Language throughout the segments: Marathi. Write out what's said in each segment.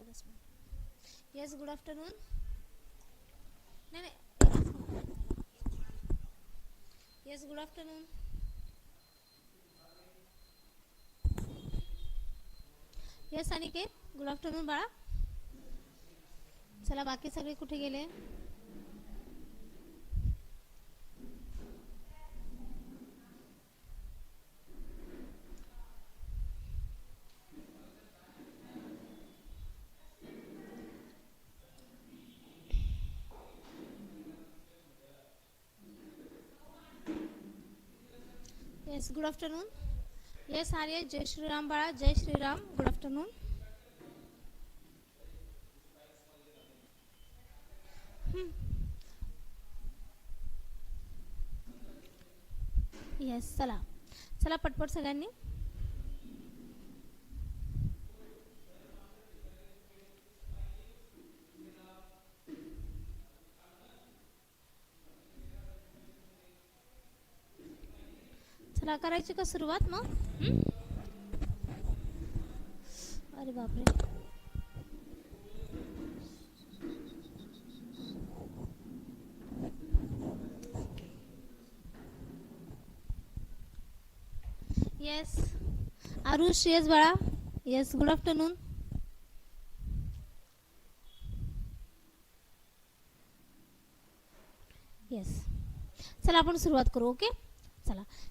तेवढंच येस गुड आफ्टरनून नाही नाही. Yes good afternoon yes Aniket good afternoon बाळा. चला बाकी सगळे कुठे गेले? Yes good afternoon yes Arya जय श्रीराम बाळा जय श्रीराम गुड आफ्टरनून येस चला चला पटपट सगळ्यांनी चला करायची का सुरुवात मग? अरे बापरे. येस आरुष येस बाळा. येस गुड आफ्टरनून येस चला आपण सुरुवात करू ओके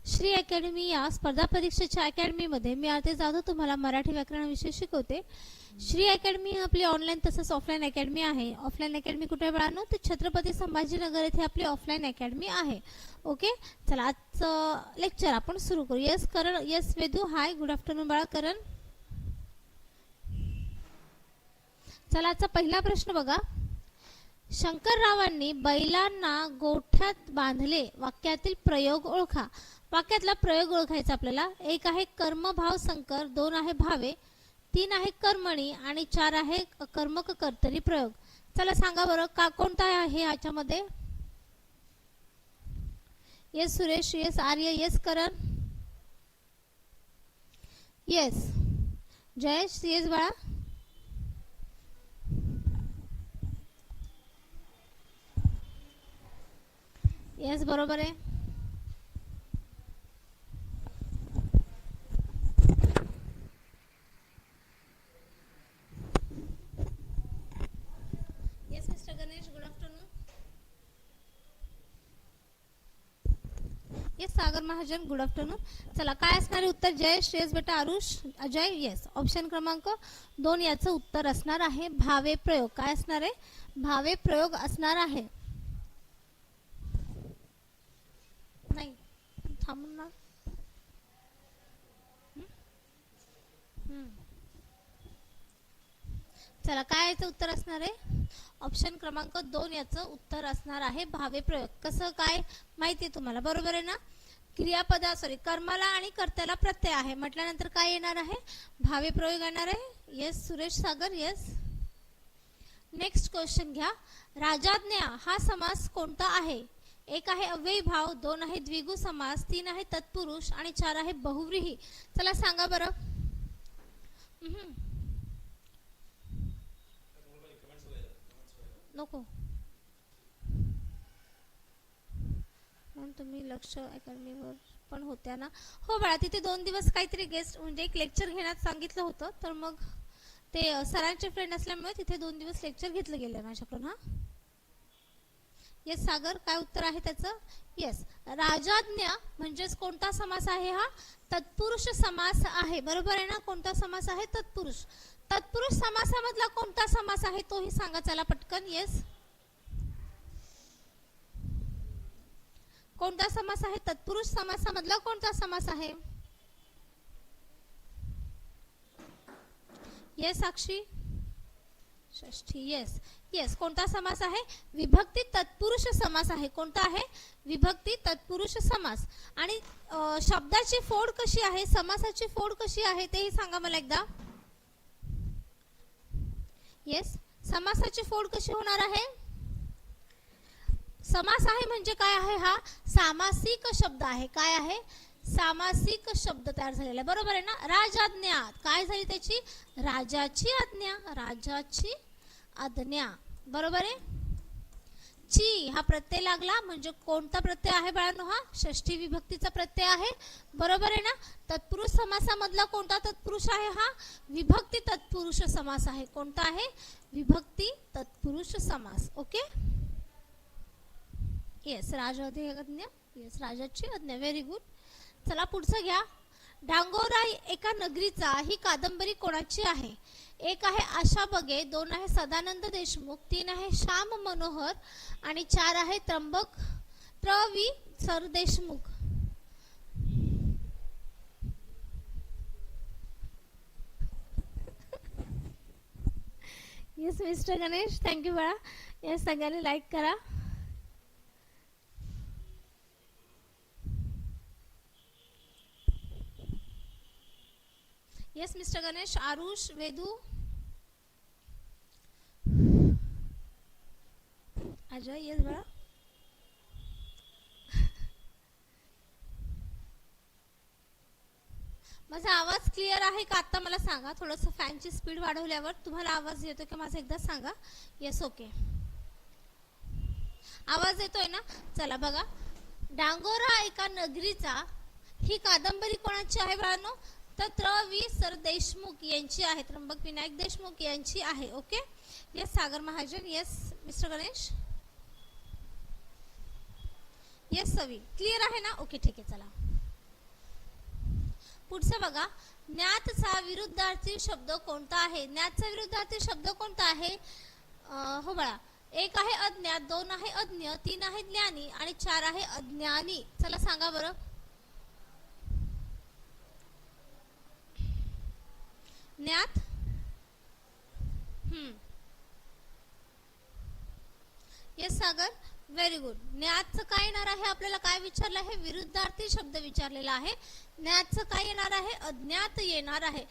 श्री अकॅडमी या स्पर्धा परीक्षेच्या अकॅडमीमध्ये मी आरती जाधव तुम्हाला मराठी व्याकरणाविषयी शिकवते. श्री अकॅडमी आपली ऑनलाईन तसंच ऑफलाईन अकॅडमी आहे. ऑफलाईन अकॅडमी कुठे मिळालो तर छत्रपती संभाजीनगर येथे आपली ऑफलाईन अकॅडमी आहे. ओके चला आजचं लेक्चर आपण सुरू करू. Yes Karan yes Vedu hi good afternoon बाळा करण चला आजचा पहिला प्रश्न बघा. शंकररावांनी बैलांना गोठ्यात बांधले. वाक्यातील प्रयोग ओळखा. वाक्यातला प्रयोग ओळखायचा आपल्याला. एक आहे कर्मभाव संकर. दोन आहे भावे. तीन आहे कर्मणी आणि चार आहे कर्मक कर्तरी प्रयोग. चला सांगा बरं का कोणता आहे याच्यामध्ये? Yes Suresh yes Arya yes Karan yes Jayesh yes बाळा येस बरोबर आहे yes mister Ganesh good afternoon yes Sagar Mahajan good afternoon चला काय असणार आहे उत्तर? जय श्रेयस बेटा आरुष अजय येस ऑप्शन क्रमांक दोन याचं उत्तर असणार आहे. भावे प्रयोग. काय असणार आहे? भावे प्रयोग असणार आहे. नाही थांबून ना. चला काय याचं उत्तर असणार आहे? ऑप्शन क्रमांक दोन याचं उत्तर असणार आहे. भावे प्रयोग. कसं काय? माहिती आहे तुम्हाला. बरोबर आहे ना? क्रियापदा सॉरी कर्माला आणि कर्त्याला प्रत्यय आहे. म्हटल्यानंतर काय येणार आहे? भावे प्रयोग येणार आहे. Yes Suresh Sagar yes next question घ्या. राजाज्ञा हा समास कोणता आहे? एक आहे अव्ययी भाव दोन आहे द्विगु समास तीन आहे तत्पुरुष आणि चार आहे बहुव्रीही. चला सांगा बरं. नको. म्हणून तुम्ही लक्ष अकॅडमीवर पण होत्या ना. हो बाळा तिथे दोन दिवस काहीतरी गेस्ट म्हणजे एक लेक्चर घेण्यात सांगितलं होतं. तर मग ते सरांचे फ्रेंड असल्यामुळे तिथे दोन दिवस लेक्चर घेतलं गेलं माझ्याकडून हा. येस सागर काय उत्तर आहे त्याचं? येस राजाज्ञा म्हणजेच कोणता समास आहे हा? तत्पुरुष समास आहे. बरोबर आहे ना? कोणता समास आहे? तत्पुरुष. तत्पुरुष समासामधला कोणता समास आहे तोही सांगा चला पटकन. येस कोणता समास आहे? तत्पुरुष समासामधला कोणता समास आहे? येस साक्षी. षष्ठी येस येस कोणता समास आहे? विभक्ती तत्पुरुष समास आहे. कोणता आहे? विभक्ती तत्पुरुष समास. आणि शब्दाची फोड कशी आहे? समासाची फोड कशी आहे? तेही सांगा मला एकदा. येस समासाची फोड कशी होणार आहे? समास आहे म्हणजे काय आहे हा? सामासिक शब्द आहे. काय आहे? सामासिक शब्द तयार झालेला आहे. बरोबर आहे ना? राजाज्ञा. काय झाली त्याची? राजाची आज्ञा. राजाची आज्ञा. बरोबर आहे? ची हा प्रत्यय लागला म्हणजे कोणता प्रत्यय आहे बाळांनो हा? षष्ठी विभक्तीचा प्रत्यय आहे. बरोबर आहे ना? तत्पुरुष समासामधला कोणता तत्पुरुष आहे हा? विभक्ती तत्पुरुष समास आहे. कोणता आहे? विभक्ती तत्पुरुष समास. ओके? येस राजाधिज्ञा येस राजाची आज्ञा व्हेरी गुड चला पुढचं घ्या. डांगोरा एका नगरीचा ही कादंबरी कोणाची आहे? एक आहे आशा बगे दोन आहे सदानंद देशमुख तीन आहे श्याम मनोहर आणि चार आहे त्र्यंबक त्रवी sir Deshmukh. Yes mister Ganesh thank you बाळा. येस सगळ्यांनी लाईक करा. Yes mister Ganesh Arush Vedu Ajay yes बाळा माझा आवाज क्लिअर आहे का? आता मला सांगा. थोडस फॅनची स्पीड वाढवल्यावर तुम्हाला आवाज येतो की माझा एकदा सांगा. येस ओके आवाज येतोय ना? चला बघा. डांगोरा एका नगरीचा ही कादंबरी कोणाची आहे बाळांनो? तर त्र वी. सर देशमुख यांची आहे. त्र्यंबक विनायक देशमुख यांची आहे. Okay yes Sagar Mahajan. Yes mister Ganesh? Yes Savi. Clear आहे ना? ओके ठीक आहे चला. पुढचं बघा. ज्ञातचा विरुद्धार्थी शब्द कोणता आहे? ज्ञातचा विरुद्धार्थी शब्द कोणता आहे? हो बाळा. एक आहे अज्ञात दोन आहे अज्ञ तीन आहे ज्ञानी आणि चार आहे अज्ञानी. चला सांगा बरं. ज्ञात? हम्म. येस सागर. व्हेरी गुड ज्ञातचं काय येणार आहे? आपल्याला काय विचारलं आहे? विरुद्धार्थी शब्द विचारलेला आहे. ज्ञातचं काय येणार आहे? अज्ञात येणार आहे.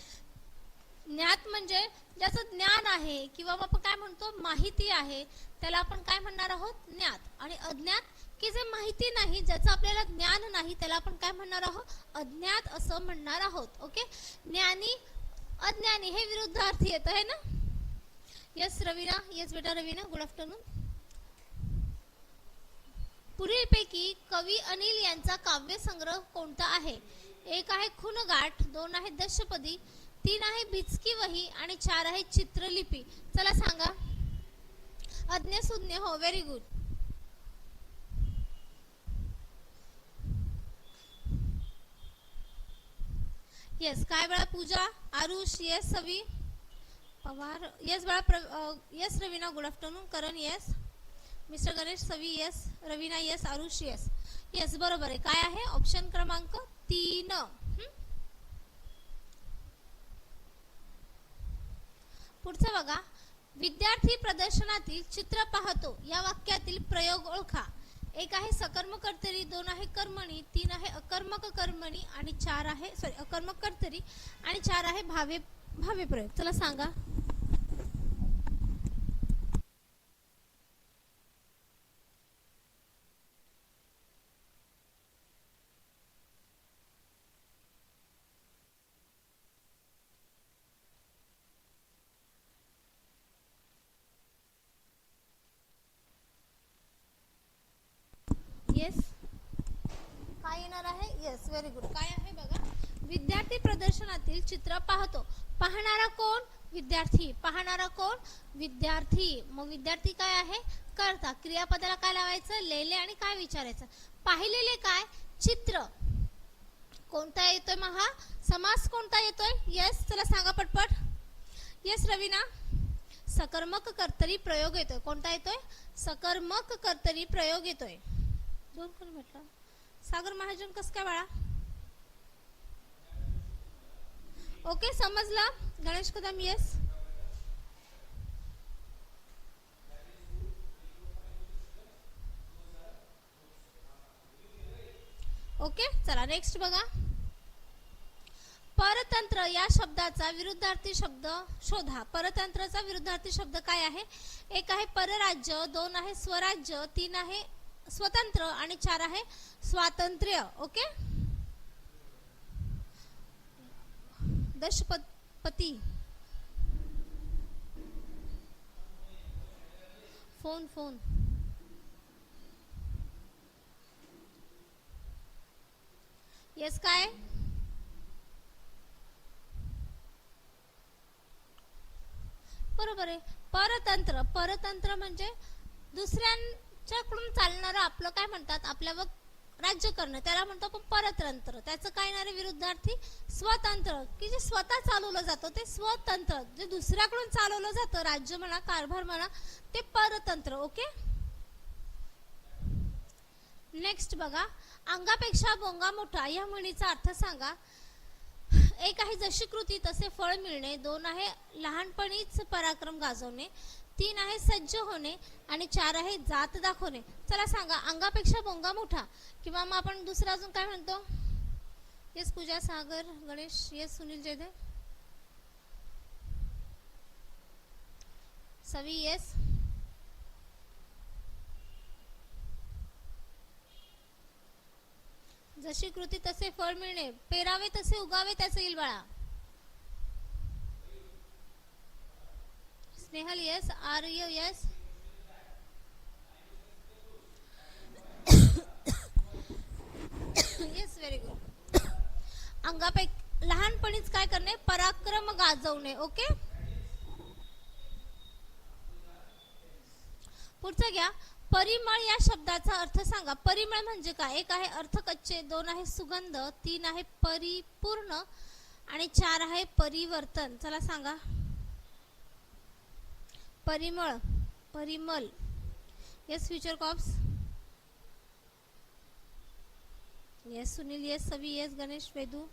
ज्ञात म्हणजे ज्याचं ज्ञान आहे किंवा आपण काय म्हणतो? माहिती आहे. त्याला आपण काय म्हणणार आहोत? ज्ञात. आणि अज्ञात की जे माहिती नाही ज्याचं आपल्याला ज्ञान नाही त्याला आपण काय म्हणणार आहोत? अज्ञात असं म्हणणार आहोत. ओके ज्ञानी अज्ञानी हे विरुद्धार्थी येत आहे ना? यस रवीना यस बेटा रवीना गुड आफ्टरनून पुढीलपैकी कवी अनिल यांचा काव्यसंग्रह कोणता आहे? एक आहे खुनगाठ दोन आहे दशपदी तीन आहे भिचकी वही आणि चार आहे चित्रलिपी. चला सांगा. अज्ञ सुज्ञ हो व्हेरी गुड येस काय बाळा पूजा? आरुष येस सवी? पवार येस बाळा प्र yes Raveena good afternoon Karan yes mister Ganesh Savi yes Raveena yes Arush yes yes बरोबर आहे. काय आहे? ऑप्शन क्रमांक तीन. पुढचं बघा. विद्यार्थी प्रदर्शनातील चित्र पाहतो. या वाक्यातील प्रयोग ओळखा. एक आहे सकर्म कर्तरी दोन आहे कर्मणी तीन आहे अकर्मक कर्मणी आणि चार आहे सॉरी अकर्मक कर्तरी आणि चार आहे भावे भावे प्रयोग चला सांगा येस काय येणार आहे येस व्हेरी गुड काय आहे बघा? विद्यार्थी प्रदर्शनातील चित्र पाहतो. पाहणारा कोण? विद्यार्थी. पाहणारा कोण? विद्यार्थी. मग विद्यार्थी काय आहे? करता. क्रियापदाला काय लावायचं? लेले आणि काय विचारायचं? पाहिलेले काय? चित्र. कोणता येतोय महा? समास कोणता येतोय? येस चला सांगा पटपट. येस रवीना. सकर्मक कर्तरी प्रयोग येतोय. कोणता येतोय? सकर्मक कर्तरी प्रयोग येतोय. दोन कोण म्हटलं? सागर महाजन कस काय बाळा? ओके समजला? गणेश कदम येस ओके चला नेक्स्ट बघा. परतंत्र या शब्दाचा विरुद्धार्थी शब्द शोधा. परतंत्रचा विरुद्धार्थी शब्द काय आहे? एक आहे परराज्य दोन आहे स्वराज्य तीन आहे स्वतंत्र आणि चार आहे स्वातंत्र्य ओके? दशपती फोन फोन. येस काय? बरोबर आहे. परतंत्र. परतंत्र म्हणजे दुसऱ्यांच्याकडून चालणारं आपलं काय म्हणतात आपल्यावर राज्य करणं त्याला म्हणतो आपण परतंत्र. त्याचं काय नारे विरुद्धार्थी? स्वतंत्र. की जे स्वतः चालवलं जातं ते स्वतंत्र. जे दुसऱ्याकडून चालवलं जातं राज्य म्हणा कारभार म्हणा ते परतंत्र ओके? नेक्स्ट बघा. अंगापेक्षा बोंगा मोठा या म्हणीचा अर्थ सांगा. एक आहे जशी कृती तसे फळ मिळणे. दोन आहे लहानपणीच पराक्रम गाजवणे. तीन आहे सज्ज होणे आणि चार आहे जात दाखवणे. चला सांगा अंगापेक्षा बोंगा मोठा? किंवा मग आपण दुसरं अजून काय म्हणतो? Yes Pooja Sagar Ganesh yes Sunil Jaydev Savi yes जशी कृती तसे फळ मिळणे पेरावे तसे उगावे त्याचे येईल बाळा Snehal yes Arya yes yes very good अंगापैकी लहानपणीच काय करणे? पराक्रम गाजवणे ओके पुढचं घ्या. परिमळ या शब्दाचा अर्थ सांगा. परिमळ म्हणजे काय? एक आहे अर्थ कच्चे दोन आहे सुगंध तीन आहे परिपूर्ण आणि चार आहे परिवर्तन. चला सांगा. परिमळ Parimal. Yes future crops yes Sunil yes Savi yes Ganesh Vedu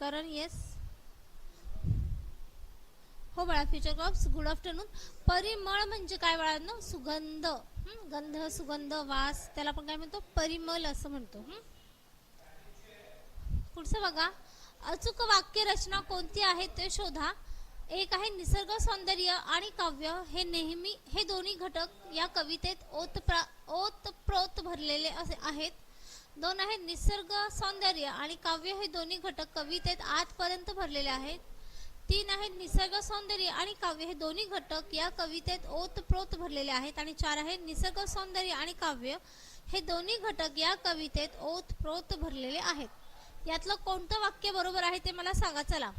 Karan yes हो बाळा फ्युचर क्रॉप्स गुड आफ्टरनून परिमळ म्हणजे काय बाळांनो सुगंध. गंध सुगंध वास. त्याला आपण काय म्हणतो? परिमल असं म्हणतो. पुढचं बघा. अचूक वाक्य रचना कोणती आहे ते शोधा. एक आहे निसर्ग सौंदर्य आणि काव्य. हे नेहमी हे दोन्ही घटक या कवितेत ओतप्रा ओतप्रोत भरलेले असे आहेत. दोन आहे निसर्ग सौंदर्य आणि काव्य. हे दोन्ही घटक कवितेत आजपर्यंत भरलेले आहेत. तीन आहेत निसर्ग सौंदर्य आणि काव्य. हे दोन्ही घटक या कवितेत ओतप्रोत भरलेले आहेत. आणि चार आहे निसर्ग सौंदर्य आणि काव्य. हे दोन्ही घटक या कवितेत ओतप्रोत भरलेले आहेत. यातलं कोणतं वाक्य बरोबर आहे ते मला सांगा. चला.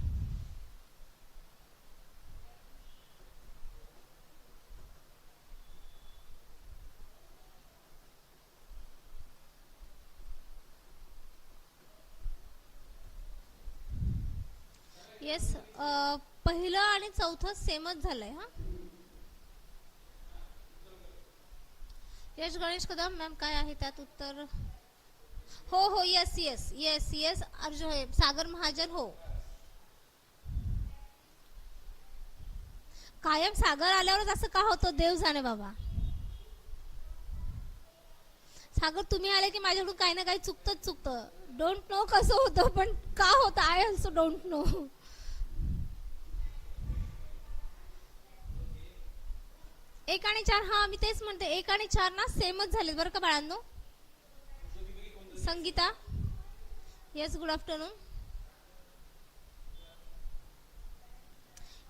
येस पहिलं आणि चौथं सेमच झालंय हा? यश गणेश कदम मॅम काय आहे त्यात उत्तर? हो हो yes yes yes yes Arjun Sagar Mahajan हो. कायम सागर आल्यावरच असं का होतं? देव जाणे बाबा. सागर तुम्ही आले की माझ्याकडून काही ना काही चुकतच चुकतं. डोंट नो कसं होतं पण का होतं? आय ऑल्सो डोंट नो एक आणि चार हा मी तेच म्हणते. एक आणि चार ना सेमच झाले बरं का बाळांनो? Sangeeta? Yes good afternoon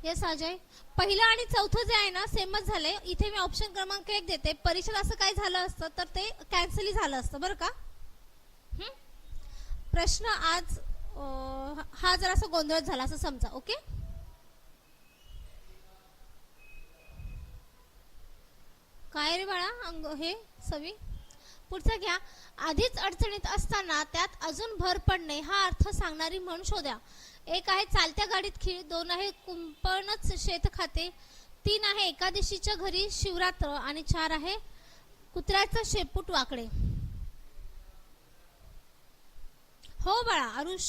yes Ajay. पहिलं आणि चौथं जे आहे ना सेमच झाले इथे मी ऑप्शन क्रमांक एक देते. परीक्षेत असं काय झालं असतं तर ते कॅन्सलही झालं असतं बरं का? प्रश्न आज हा हा जरासा गोंधळ झाला असं समजा ओके? काय रे बाळा? अंग हे सवी? पुढचा घ्या. आधीच अडचणीत असताना त्यात अजून भर पडणे हा अर्थ सांगणारी म्हण शोधा. एक आहे चालत्या गाडीत खीळ दोन आहे कुंपणच शेत खाते तीन आहे एकादशीच्या घरी शिवरात्र आणि चार आहे कुत्र्याचं शेपूट वाकडे. हो बाळा आरुष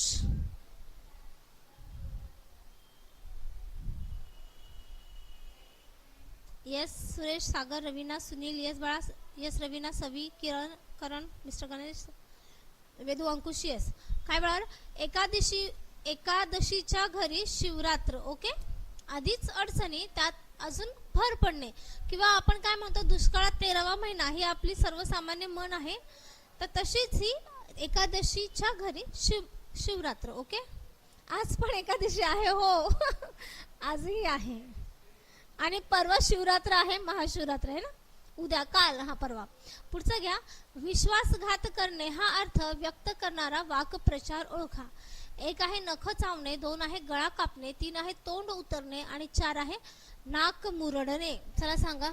येस सुरेश सागर रवीना सुनील येस बाळा yes Raveena Savi Kiran Karan mister Ganesh Vedu Ankush yes काय बाळावर? एकादशी एकादशीच्या घरी शिवरात्र ओके? आधीच अडचणी त्यात अजून भर पडणे. किंवा आपण काय म्हणतो दुष्काळात तेरावा महिना ही आपली सर्वसामान्य मन आहे. तर तशीच ही एकादशीच्या घरी शिव शिवरात्र ओके? आज पण एकादशी आहे हो. आजही आहे. आणि परवा शिवरात्र आहे महाशिवरात्र आहे ना? उद्या काल हा परवा. पुढचा घ्या. विश्वासघात करणे हा अर्थ व्यक्त करणारा वाक्प्रचार ओळखा. एक आहे नख चावणे दोन आहे गळा कापणे तीन आहे तोंड उतरणे आणि चार आहे नाक मुरडणे. चला सांगा.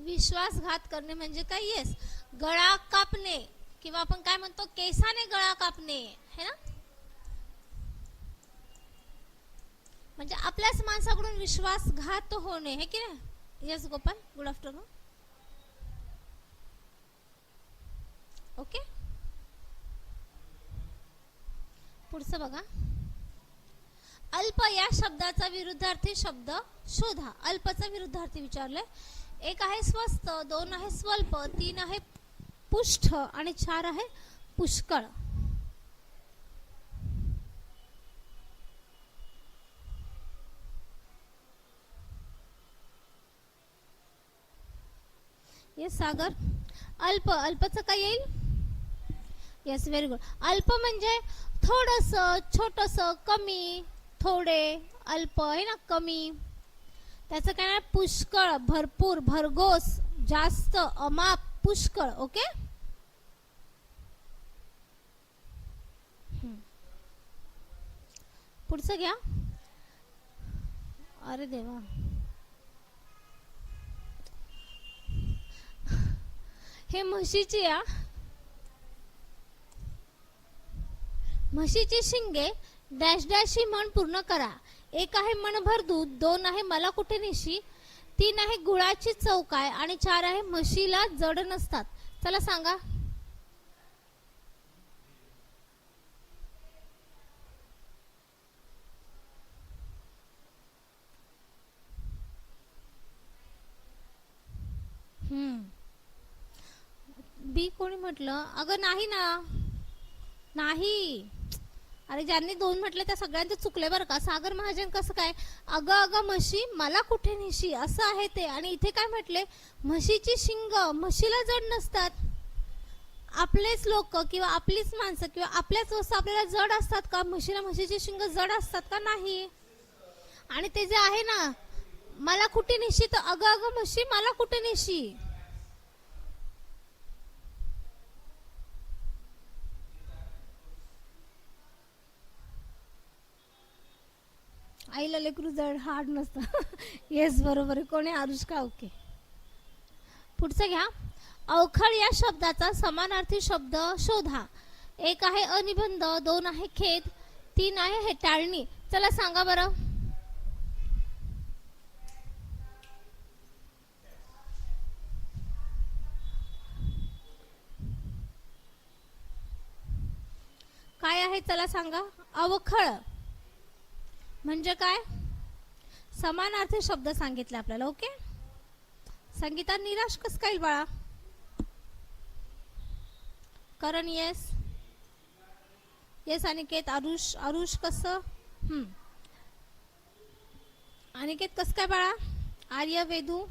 विश्वासघात करणे म्हणजे काय? येस गळा कापणे. किंवा आपण काय म्हणतो केसाने गळा कापणे है ना? म्हणजे आपल्याच माणसाकडून विश्वासघात होणे हे की नाही? Yes Gopal good afternoon okay पुढचं बघा. अल्प या शब्दाचा विरुद्धार्थी शब्द शोधा. अल्पचा विरुद्धार्थी विचारले एक आहे स्वस्त दोन आहे स्वल्प तीन आहे पुष्ठ आणि चार आहे पुष्कळ. येस सागर. अल्प अल्पचं काय येईल? येस व्हेरी गुड अल्प म्हणजे थोडस छोटस कमी थोडे अल्प आहे ना कमी. त्याचं काय पुष्कळ भरपूर भरघोस जास्त अमाप पुष्कळ ओके? पुढचं घ्या. अरे देवा. हे म्हशीची या. म्हशीची शिंगे डॅश डॅश ही म्हण पूर्ण करा. एक आहे मनभर दूध दोन आहे मला कुठे निशी. तीन आहे गुळाची चौकाय आणि चार आहे म्हशीला जड नसतात. चला सांगा. हम्म. बी कोणी म्हटलं? अगं नाही ना. नाही. अरे ज्यांनी दोन म्हटले त्या सगळ्यांचे चुकले बरं का? सागर महाजन कसं काय? अगं अगं म्हशी मला कुठे नेशी? असं आहे ते. आणि इथे काय म्हटले? म्हशीची शिंग म्हशीला जड नसतात. आपलेच लोक किंवा आपलीच माणसं किंवा आपल्याच वस्तू आपल्याला जड असतात का? म्हशीला म्हशीची शिंग जड असतात का नाही? आणि ते जे आहे ना मला कुठे नेशी? तर अगं अगं म्हशी मला कुठे नेशी? आईला लेकरू जड हार्ड नसतं. येस बरोबर कोणी आरुष्का ओके. पुढचं घ्या. अवखळ या शब्दाचा समानार्थी शब्द शोधा. एक आहे अनिबंध दोन आहे खेद तीन आहे हेटाळणी चला सांगा बरं. काय आहे? चला सांगा. अवखळ. म्हणजे काय? समानार्थी शब्द सांगितले आपल्याला ओके? संगीता निराश कस काय बाळा? करण येस येस अनिकेत आरुष आरुष कस? हम्म. अनिकेत कस काय बाळा? आर्य वेदू?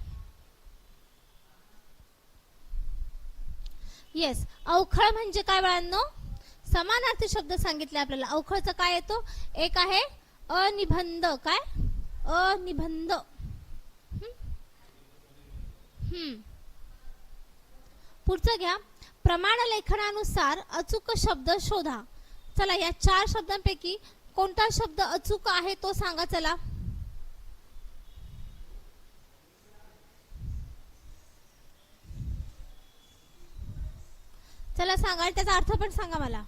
येस अवखळ म्हणजे काय बाळांनो? समानार्थी शब्द सांगितले आपल्याला. अवखळचा काय येतो? एक आहे अनिबंध काय? अनिबंध. हम्म? पुढचं घ्या. प्रमाण लेखनानुसार अचूक शब्द शोधा. चला या चार शब्दांपैकी कोणता शब्द अचूक आहे तो सांगा चला. चला सांगा त्याचा अर्थ पण सांगा मला.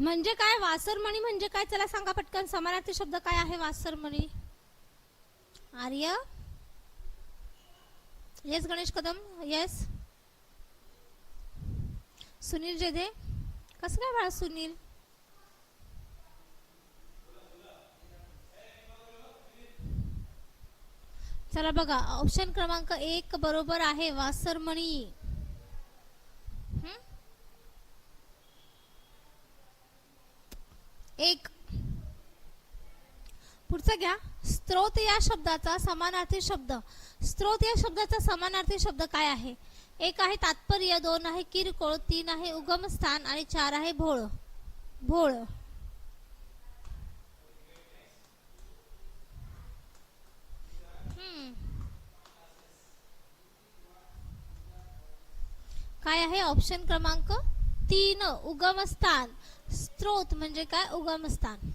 म्हणजे काय वासरमणी म्हणजे काय? चला सांगा पटकन. समानार्थी शब्द काय आहे वासरमणी? आर्य? येस गणेश कदम. येस सुनील जेधे. कसं काय बाळा सुनील? चला बघा ऑप्शन क्रमांक एक बरोबर आहे वासरमणी हं? एक. पुढचा घ्या. स्त्रोत या शब्दाचा समानार्थी शब्द. स्त्रोत या शब्दाचा समानार्थी शब्द काय आहे? एक आहे तात्पर्य दोन आहे किरकोळ तीन आहे उगमस्थान आणि चार आहे भोळ. भोळ. हम्म. काय आहे? ऑप्शन क्रमांक तीन उगमस्थान. स्त्रोत म्हणजे काय? उगमस्थान.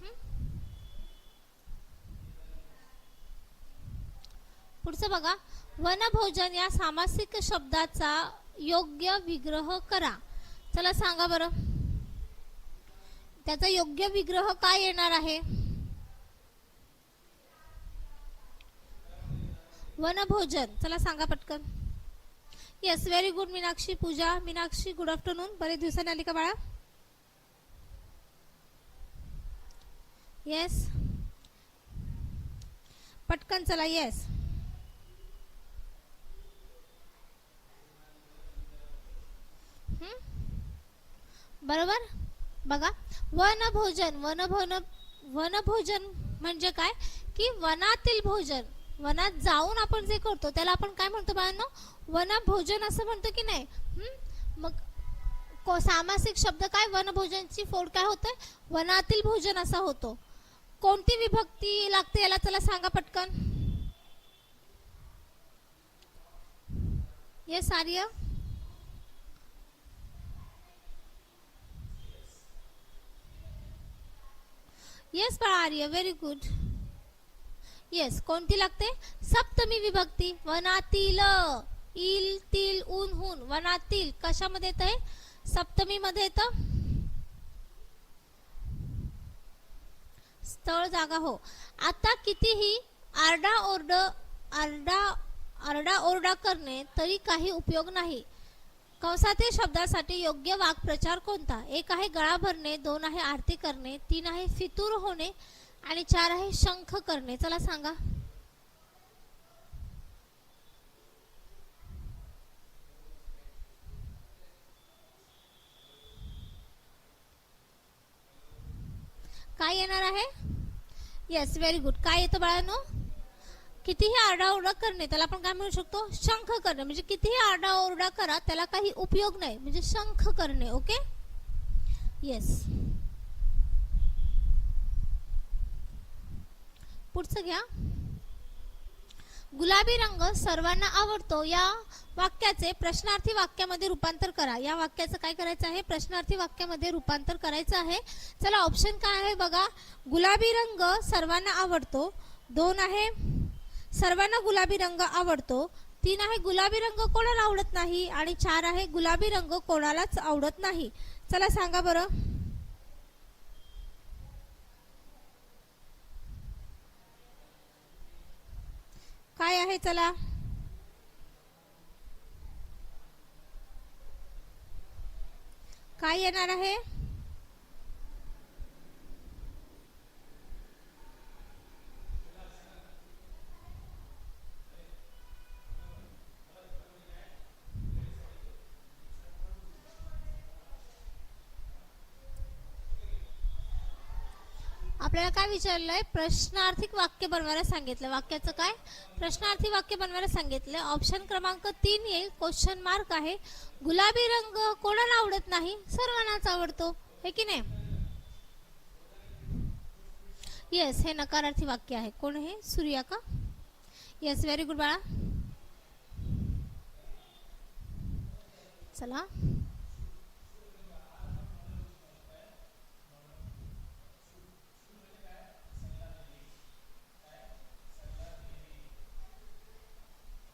पुढचं बघा. वनभोजन या सामासिक शब्दाचा योग्य विग्रह करा. चला सांगा बरं. त्याचा योग्य विग्रह काय येणार आहे? वनभोजन. चला सांगा पटकन. Yes very good Meenakshi Pooja Meenakshi good afternoon बरेच दिवसांनी आली का बाळा येस पटकन चला येस बरोबर बघा वनभोजन वनभोन वनभोजन म्हणजे काय की वनातील भोजन वनात जाऊन आपण जे करतो त्याला आपण काय म्हणतो बाळांनो? वनभोजन असं म्हणतो की नाही? मग को सामासिक शब्द काय? वनभोजनची फोड काय होते? वनातील भोजन असा होतो. कोणती विभक्ती लागते याला चला सांगा पटकन. येस आर्य? येस बाळा आर्य. व्हेरी गुड येस कोणती लागते? सप्तमी विभक्ती वनातील इल तील ऊन हुन. वनातील कशामध्ये येत आहे सप्तमी मध्ये येत? स्थळ जागा हो. आता कितीही आरडा ओरड आरडा आरडा ओरडा करणे तरी काही उपयोग नाही. कंसातील शब्दासाठी योग्य वाक्प्रचार कोणता? एक आहे गळा भरणे दोन आहे आरती करणे तीन आहे फितूर होणे आणि चार आहे शंख करणे. चला सांगा. काय येणार आहे? येस व्हेरी गुड काय येतं बाळांनो? कितीही आरडाओरडा करणे त्याला आपण काय म्हणू शकतो? शंख करणे. म्हणजे कितीही आरडाओरडा करा त्याला काही उपयोग नाही. म्हणजे शंख करणे ओके येस पुढचं घ्या. गुलाबी रंग सर्वांना आवडतो. या वाक्याचे प्रश्नार्थी वाक्यामध्ये रूपांतर करा. या वाक्याचं काय करायचं आहे? प्रश्नार्थी वाक्यामध्ये रूपांतर करायचं आहे. चला ऑप्शन काय आहे बघा. गुलाबी रंग सर्वांना आवडतो. दोन आहे. सर्वांना गुलाबी रंग आवडतो. तीन आहे गुलाबी रंग कोणाला आवडत नाही? आणि चार आहे गुलाबी रंग कोणालाच आवडत नाही. चला सांगा बरं. काय आहे चला? काय येणार आहे? आपल्याला काय विचारलंय? प्रश्नार्थी वाक्य बनवायला सांगितलं. वाक्याचं काय? प्रश्नार्थी वाक्य बनवायला सांगितलं. ऑप्शन क्रमांक तीन येईल. क्वेश्चन मार्क आहे. गुलाबी रंग कोणाला आवडत नाही? सर्वांनाच आवडतो. हे की नाही? येस हे नकारार्थी वाक्य आहे. कोण हे सूर्या का? येस व्हेरी गुड बाळा. चला.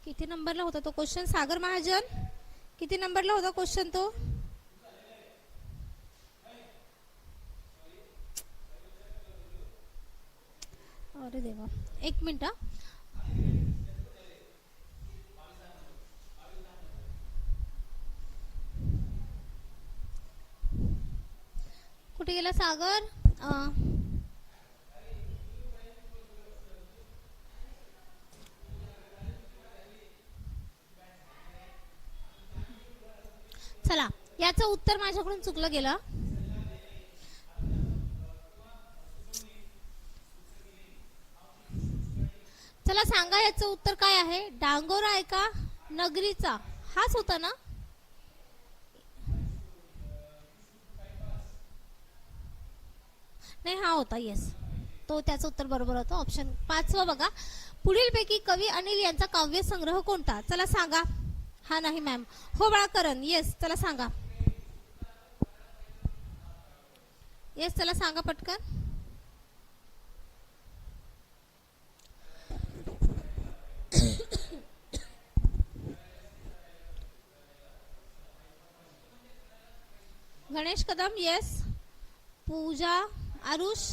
किती नंबरला होता तो क्वेश्चन? सागर महाजन? किती नंबरला होता क्वेश्चन तो? अरे देवा. एक मिनिट कुठे गेला सागर? चला याचं उत्तर माझ्याकडून चुकलं गेलं. चला सांगा याचं उत्तर काय आहे? डांगोरा आहे का? नगरीचा. हाच होता ना? नाही हा होता येस तो त्याच उत्तर बरोबर होतं. ऑप्शन पाचवा बघा. पुढील पैकी कवी अनिल यांचा काव्य संग्रह कोणता? चला सांगा. हा नाही मॅम हो बाळाकरण येस चला सांगा. येस चला सांगा पटकन. गणेश कदम येस पूजा आरुष.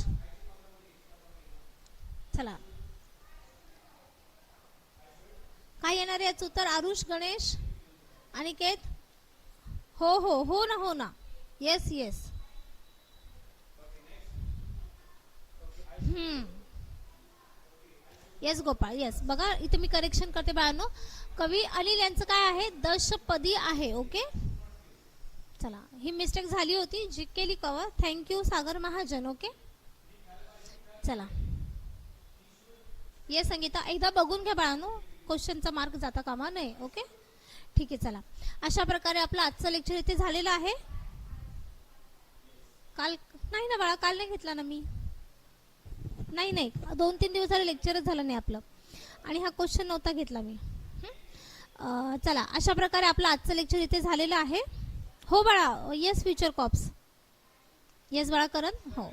चला. काय येणार याच उत्तर? आरुष गणेश. अनिकेत हो हो हो ना हो ना. येस येस हम्म. येस गोपाळ येस बघा इथे मी करेक्शन करते बाळांनो. कवी अनिल यांचं काय आहे? दशपदी आहे ओके चला ही मिस्टेक झाली होती. जी केली cover. Thank you Sagar Mahajan okay चला. ये संगीता एकदा बघून घ्या बाळांनो. क्वेश्चनचा मार्क जाता कामा नये ओके ठीक आहे चला. अशा प्रकारे आपलं आजचं लेक्चर इथे झालेलं आहे. काल नाही ना बाळा काल नाही घेतला ना मी. नाही नाही. दोन तीन दिवस झाले लेक्चरच झालं नाही आपलं. आणि हा क्वेश्चन नव्हता घेतला मी. चला. अशा प्रकारे आपलं आजचं लेक्चर इथे झालेलं आहे. हो बाळा येस फ्युचर कॉप्स येस बाळा करण? हो.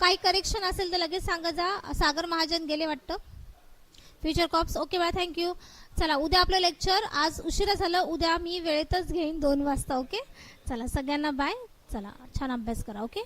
काही करेक्शन असेल तर लगेच सांगा जा. सागर महाजन गेले वाटतं. Future crops okay bye thank you चला उद्या आपलं लेक्चर आज उशिरा झालं. उद्या मी वेळेतच घेईन दोन वाजता ओके चला सगळ्यांना बाय चला छान अभ्यास करा ओके